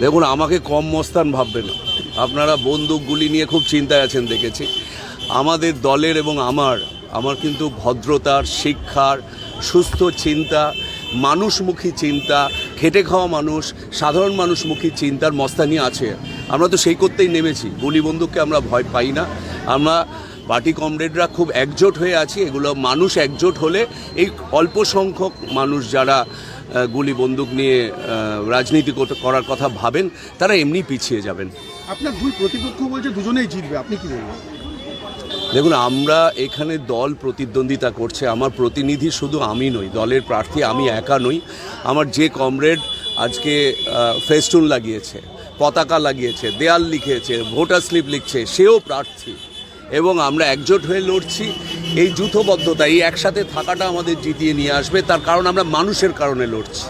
দেখুন, আমাকে কম মস্তান ভাববে না। আপনারা বন্দুকগুলি নিয়ে খুব চিন্তায় আছেন, দেখেছি। আমাদের দলের এবং আমার আমার কিন্তু ভদ্রতার, শিক্ষার, সুস্থ চিন্তা, মানুষমুখী চিন্তা, খেটে খাওয়া মানুষ, সাধারণ মানুষমুখী চিন্তার মস্তানি আছে। আমরা তো সেই করতেই নেমেছি। গুলি বন্দুককে আমরা ভয় পাই না। আমরা পার্টি কমরেডরা খুব একজোট হয়ে আছি এগুলো মানুষ একজোট হলে এই অল্প সংখ্যক মানুষ যারা গুলি বন্দুক নিয়ে রাজনীতি করার কথা ভাবেন তারা এমনি পিছিয়ে যাবেন। আপনার দুই প্রতিপক্ষ বলছে দুজনেই জিতবে আপনি কি বলবেন? দেখুন আমরা এখানে দল প্রতিদ্বন্দ্বিতা করছে আমার প্রতিনিধি শুধু আমি নই দলের প্রার্থী আমি একা নই আমার যে কমরেড আজকে ফেস্টুন লাগিয়েছে পতাকা লাগিয়েছে দেয়াল লিখেছে ভোটার স্লিপ লিখছে সেও প্রার্থী। এবং আমরা একজোট হয়ে লড়ছি। এই যূথবদ্ধতা, এই একসাথে থাকাটা আমাদের জিতিয়ে নিয়ে আসবে। তার কারণ আমরা মানুষের কারণে লড়ছি।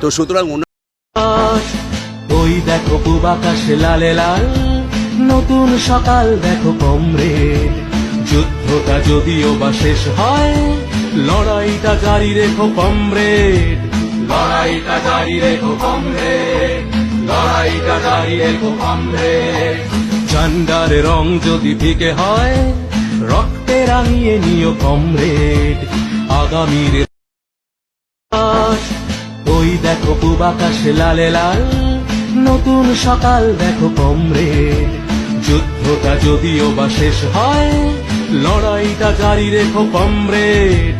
তো সুতরাং ওই দেখো লালে লাল, নতুন সকাল দেখো কমরেড যুদ্ধটা যদিও বা শেষ হয়, লড়াইটা জারি রেখো কমরেড লড়াইটা জারি রেখো কমরেড লড়াইটা জারি রেখো কমরেড ঝান্ডার রং যদি ফিকে হয়, রক্তে রাঙিয়ে নিও কমরেড। আগামীর ওই দেখো পূব লালে লাল, নতুন সকাল দেখো কমরেড। যুদ্ধটা যদিও বা শেষ হয়, লড়াইটা জারি রেখো কমরেড।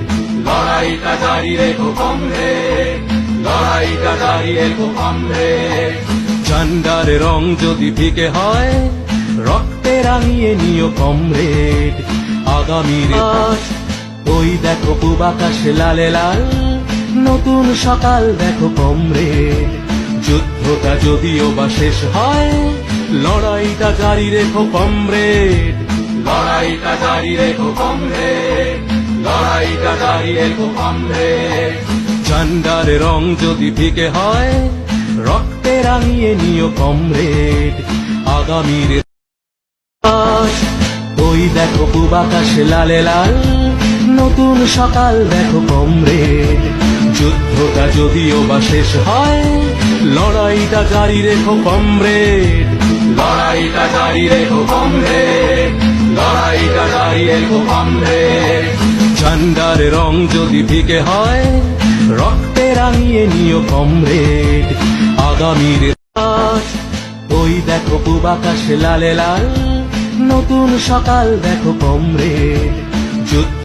লড়াইটা জারি রেখো কমরেড, লড়াইটা জারি রেখো কমরেড। ঝান্ডার রং যদি ফিকে হয় রক্তে রাঙিয়ে নিও কমরেড আগামীর আকাশ, ওই দেখো পূব আকাশে লালে লাল নতুন সকাল দেখো কমরেড। যুদ্ধটা যদিও বা শেষ হয় লড়াইটা জারি রেখো কমরেড। লড়াইটা জারি রেখো কমরেড লড়াইটা জারি রেখো কমরেড। ঝান্ডার রং যদি ফিকে হয় রক্তে রাঙিয়ে নিও কমরেড। আগামীর ওই দেখো পূব লালে লাল। নতুন সকাল দেখো কমরেড যুদ্ধটা যদিও বা শেষ হয়, লড়াইটা জারি রেখো কমরেড লড়াইটা জারি রেখো কমরেড লড়াইটা জারি রেখো কমরেড ঝান্ডার রং যদি ফিকে হয়, রক্তে রাঙিয়ে নিও কমরেড আগামীর ওই দেখো পূব আকাশে লালে লাল। নতুন সকাল দেখো কমরে।